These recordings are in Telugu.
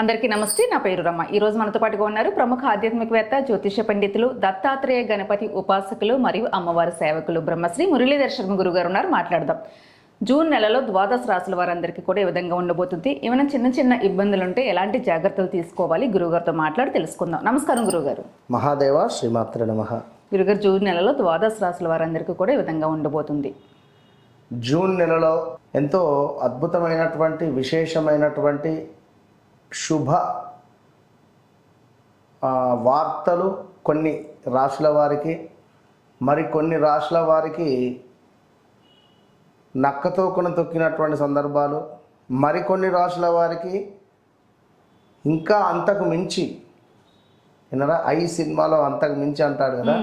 అందరికీ నమస్తే నా పేరు రమ్మ. ఈ రోజు మనతో పాటుగా ఉన్నారు ప్రముఖ ఆధ్యాత్మికవేత్త జ్యోతిష పండితులు దత్తాత్రేయ గణపతి ఉపాసకులు మరియు అమ్మవారి సేవకులు బ్రహ్మశ్రీ మురళీధర్ శర్మ గురువు గారు ఉన్నారు. మాట్లాడదాం. జూన్ నెలలో ద్వాదశ రాశుల వారందరికీ కూడా ఈ విధంగా ఉండబోతుంది. ఏమైనా చిన్న చిన్న ఇబ్బందులు ఉంటే ఎలాంటి జాగ్రత్తలు తీసుకోవాలి? గురువుగారితో మాట్లాడి తెలుసుకుందాం. నమస్కారం గురువుగారు మహాదేవ శ్రీమాత్ర నమ. గురుగారు జూన్ నెలలో ద్వాదశ రాశుల వారందరికీ కూడా ఈ విధంగా ఉండబోతుంది. జూన్ నెలలో ఎంతో అద్భుతమైనటువంటి విశేషమైనటువంటి శుభ వార్తలు కొన్ని రాశుల వారికి మరి కొన్ని రాశుల వారికి నక్కతోకున తొక్కినటువంటి సందర్భాలు మరికొన్ని రాశుల వారికి ఇంకా అంతకు మించి వినరా ఐ సినిమాలో అంతకు మించి అంటాడు కదా.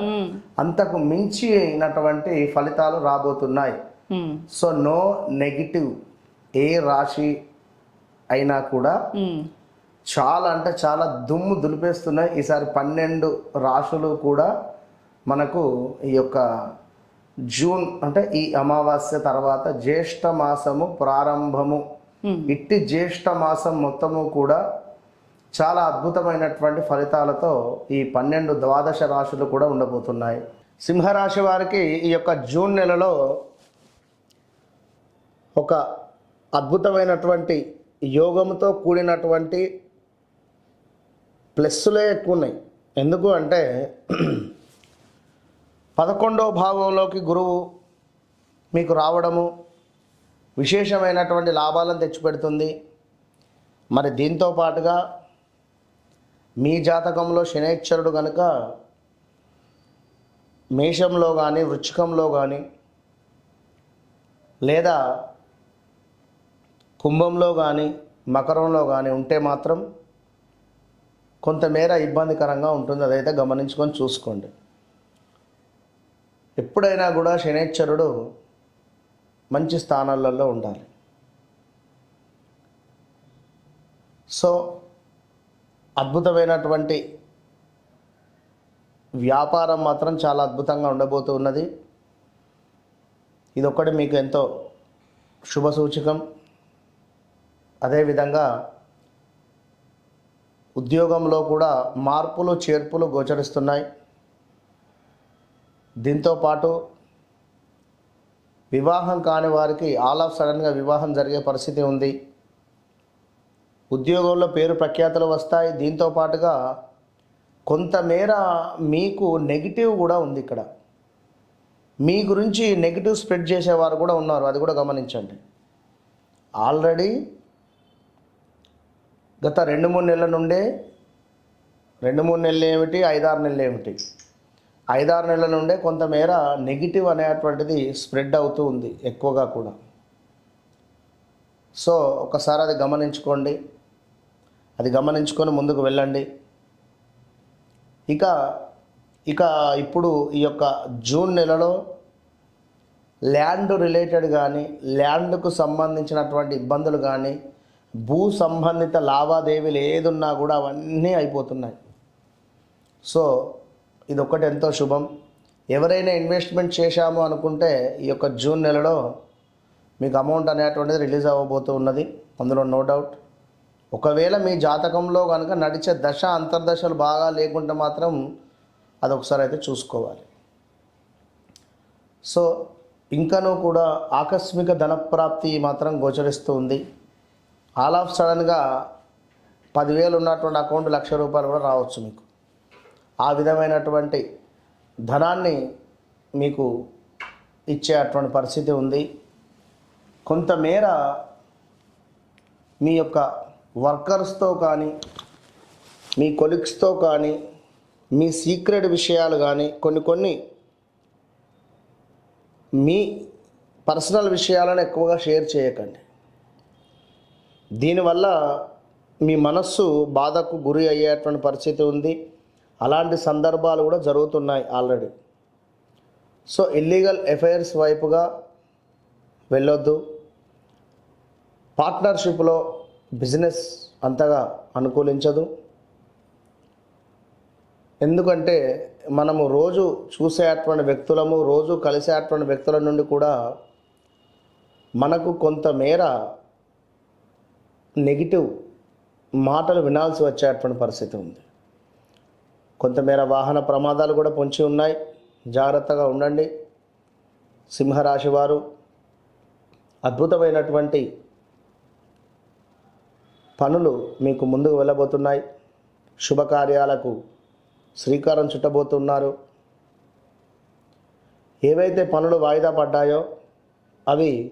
అంతకు మించి అయినటువంటి ఫలితాలు రాబోతున్నాయి. సో నో నెగిటివ్ ఏ రాశి అయినా కూడా. చాలా అంటే చాలా దుమ్ము దులిపేస్తున్నాయి. ఈసారి పన్నెండు రాశులు కూడా మనకు ఈ యొక్క జూన్ అంటే ఈ అమావాస్య తర్వాత జ్యేష్ఠ మాసము ప్రారంభము. ఇట్టి జ్యేష్ఠ మాసం మొత్తము కూడా చాలా అద్భుతమైనటువంటి ఫలితాలతో ఈ పన్నెండు ద్వాదశ రాశులు కూడా ఉండబోతున్నాయి. సింహరాశి వారికి ఈ యొక్క జూన్ నెలలో ఒక అద్భుతమైనటువంటి యోగంతో కూడినటువంటి ప్లస్సులే ఎక్కువ ఉన్నాయి ఎందుకు అంటే పదకొండవ భావంలోకి గురువు మీకు రావడము విశేషమైనటువంటి లాభాలను తెచ్చిపెడుతుంది. మరి దీంతో పాటుగా మీ జాతకంలో శనేశ్వరుడు కనుక మేషంలో కానీ వృచ్చికంలో కానీ లేదా కుంభంలో కానీ మకరంలో కానీ ఉంటే మాత్రం కొంతమేర ఇబ్బందికరంగా ఉంటుంది. అదైతే గమనించుకొని చూసుకోండి. ఎప్పుడైనా కూడా శనేశ్వరుడు మంచి స్థానాలలో ఉండాలి. సో అద్భుతమైనటువంటి వ్యాపారం మాత్రం చాలా అద్భుతంగా ఉండబోతూ ఉన్నది. ఇదొక్కటి మీకు ఎంతో శుభ సూచకం. అదేవిధంగా ఉద్యోగంలో కూడా మార్పులు చేర్పులు గోచరిస్తున్నాయి. దీంతో పాటు వివాహం కాని వారికి ఆల్ ఆఫ్ సడన్గా వివాహం జరిగే పరిస్థితి ఉంది. ఉద్యోగంలో పేరు ప్రఖ్యాతలు వస్తాయి. దీంతో పాటుగా కొంతమేర మీకు నెగిటివ్ కూడా ఉంది ఇక్కడ. మీ గురించి నెగిటివ్ స్ప్రెడ్ చేసేవారు కూడా ఉన్నారు. అది కూడా గమనించండి. ఆల్రెడీ గత రెండు మూడు నెలల నుండే రెండు మూడు నెలలు ఏమిటి ఐదారు నెలలు ఏమిటి? ఐదారు నెలల నుండే కొంతమేర నెగిటివ్ అనేటువంటిది స్ప్రెడ్ అవుతూ ఉంది ఎక్కువగా కూడా. సో ఒకసారి అది గమనించుకోండి. అది గమనించుకొని ముందుకు వెళ్ళండి. ఇక ఇక ఇప్పుడు ఈ యొక్క జూన్ నెలలో ల్యాండ్ రిలేటెడ్ కానీ ల్యాండ్కు సంబంధించినటువంటి ఇబ్బందులు కానీ భూ సంబంధిత లావాదేవీలు ఏదున్నా కూడా అవన్నీ అయిపోతున్నాయి. సో ఇది ఎంతో శుభం. ఎవరైనా ఇన్వెస్ట్మెంట్ చేశాము అనుకుంటే ఈ యొక్క జూన్ నెలలో మీకు అమౌంట్ అనేటువంటిది రిలీజ్ అవ్వబోతూ ఉన్నది. అందులో నో డౌట్. ఒకవేళ మీ జాతకంలో కనుక నడిచే దశ అంతర్దశలు బాగా లేకుంటే మాత్రం అది ఒకసారి అయితే చూసుకోవాలి. సో ఇంకనూ కూడా ఆకస్మిక ధనప్రాప్తి మాత్రం గోచరిస్తూ ఉంది. ఆల్ ఆఫ్ సడన్గా పదివేలు ఉన్నటువంటి అకౌంట్ లక్ష రూపాయలు కూడా రావచ్చు మీకు. ఆ విధమైనటువంటి ధనాన్ని మీకు ఇచ్చే అటువంటి పరిస్థితి ఉంది. కొంతమేర మీ యొక్క వర్కర్స్తో కానీ మీ కొలిగ్స్తో కానీ మీ సీక్రెట్ విషయాలు కానీ కొన్ని కొన్ని మీ పర్సనల్ విషయాలను ఎక్కువగా షేర్ చేయకండి. దీనివల్ల మీ మనస్సు బాధకు గురి అయ్యేటువంటి పరిస్థితి ఉంది. అలాంటి సందర్భాలు కూడా జరుగుతున్నాయి ఆల్రెడీ. సో ఇల్లీగల్ ఎఫైర్స్ వైపుగా వెళ్ళొద్దు. పార్ట్నర్షిప్లో బిజినెస్ అంతగా అనుకూలించదు. ఎందుకంటే మనము రోజు చూసేటువంటి వ్యక్తులము రోజు కలిసేటువంటి వ్యక్తుల నుండి కూడా మనకు కొంతమేర నెగిటివ్ మాటలు వినాల్సి వచ్చేటువంటి పరిస్థితి ఉంది. కొంతమేర వాహన ప్రమాదాలు కూడా పొంచి ఉన్నాయి. జాగ్రత్తగా ఉండండి. సింహరాశి వారు అద్భుతమైనటువంటి పనులు మీకు ముందుకు వెళ్ళబోతున్నాయి. శుభకార్యాలకు శ్రీకారం చుట్టబోతున్నారు. ఏవైతే పనులు వాయిదా పడ్డాయో అవి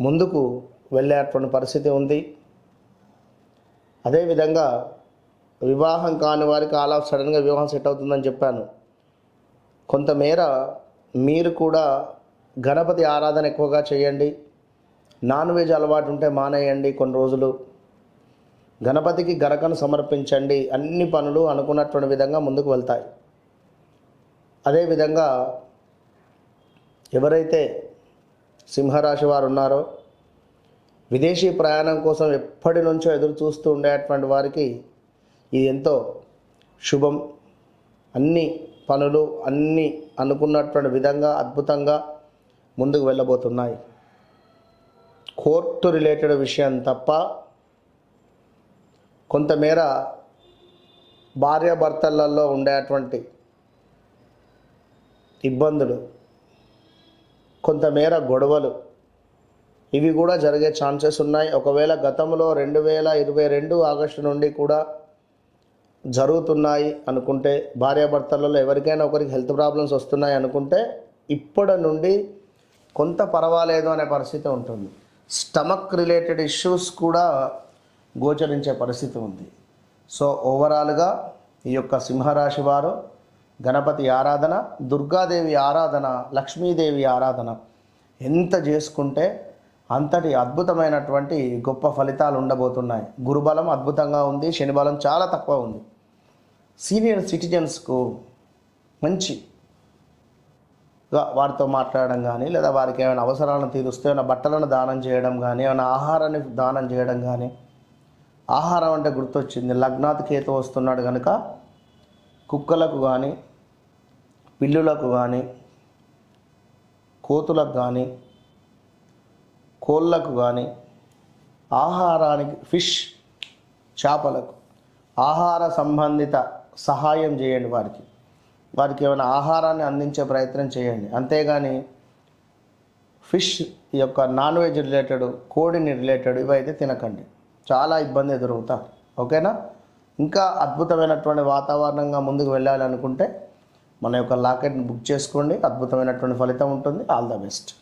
ముందుకు వెళ్ళేటువంటి పరిస్థితి ఉంది. అదేవిధంగా వివాహం కాని వారికి ఆల్ ఆఫ్ సడన్గా వివాహం సెట్ అవుతుందని చెప్పాను. కొంతమేర మీరు కూడా గణపతి ఆరాధన ఎక్కువగా చేయండి. నాన్ వెజ్ అలవాటు ఉంటే మానేయండి కొన్ని రోజులు. గణపతికి గరకను సమర్పించండి. అన్ని పనులు అనుకున్నటువంటి విధంగా ముందుకు వెళ్తాయి. అదేవిధంగా ఎవరైతే సింహరాశి వారు ఉన్నారో విదేశీ ప్రయాణం కోసం ఎప్పటి నుంచో ఎదురు చూస్తూ ఉండేటువంటి వారికి ఇది ఎంతో శుభం. అన్ని పనులు అన్ని అనుకున్నటువంటి విధంగా అద్భుతంగా ముందుకు వెళ్ళబోతున్నాయి. కోర్టు రిలేటెడ్ విషయం తప్ప కొంతమేర భార్యాభర్తలలో ఉండేటువంటి ఇబ్బందులు కొంతమేర గొడవలు ఇవి కూడా జరిగే ఛాన్సెస్ ఉన్నాయి. ఒకవేళ గతంలో రెండు వేల ఇరవై రెండు ఆగస్టు నుండి కూడా జరుగుతున్నాయి అనుకుంటే భార్యాభర్తలలో ఎవరికైనా ఒకరికి హెల్త్ ప్రాబ్లమ్స్ వస్తున్నాయి అనుకుంటే ఇప్పటి నుండి కొంత పర్వాలేదు అనే పరిస్థితి ఉంటుంది. స్టమక్ రిలేటెడ్ ఇష్యూస్ కూడా గోచరించే పరిస్థితి ఉంది. సో ఓవరాల్గా ఈ యొక్క సింహరాశి వారు గణపతి ఆరాధన దుర్గాదేవి ఆరాధన లక్ష్మీదేవి ఆరాధన ఎంత చేసుకుంటే అంతటి అద్భుతమైనటువంటి గొప్ప ఫలితాలు ఉండబోతున్నాయి. గురుబలం అద్భుతంగా ఉంది శనిబలం చాలా తక్కువ ఉంది. సీనియర్ సిటిజన్స్కు మంచి వారితో మాట్లాడడం కానీ లేదా వారికి ఏమైనా అవసరాలను తీరుస్తే ఏమైనా బట్టలను దానం చేయడం కానీ ఏమైనా ఆహారాన్ని దానం చేయడం కానీ ఆహారం అంటే గుర్తొచ్చింది. లగ్నాథ్ కేతు వస్తున్నాడు కనుక కుక్కలకు కానీ పిల్లులకు కానీ కోతులకు కానీ కోళ్ళకు కానీ ఆహారానికి ఫిష్ చేపలకు ఆహార సంబంధిత సహాయం చేయండి వారికి. వారికి ఏమైనా ఆహారాన్ని అందించే ప్రయత్నం చేయండి. అంతేగాని ఫిష్ యొక్క నాన్ వెజ్ రిలేటెడ్ కోడిని రిలేటెడ్ ఇవైతే తినకండి. చాలా ఇబ్బంది ఎదురవుతారు. ఓకేనా? ఇంకా అద్భుతమైనటువంటి వాతావరణంగా ముందుకు వెళ్ళాలనుకుంటే మన యొక్క లాకెట్ని బుక్ చేసుకోండి. అద్భుతమైనటువంటి ఫలితం ఉంటుంది. All the best.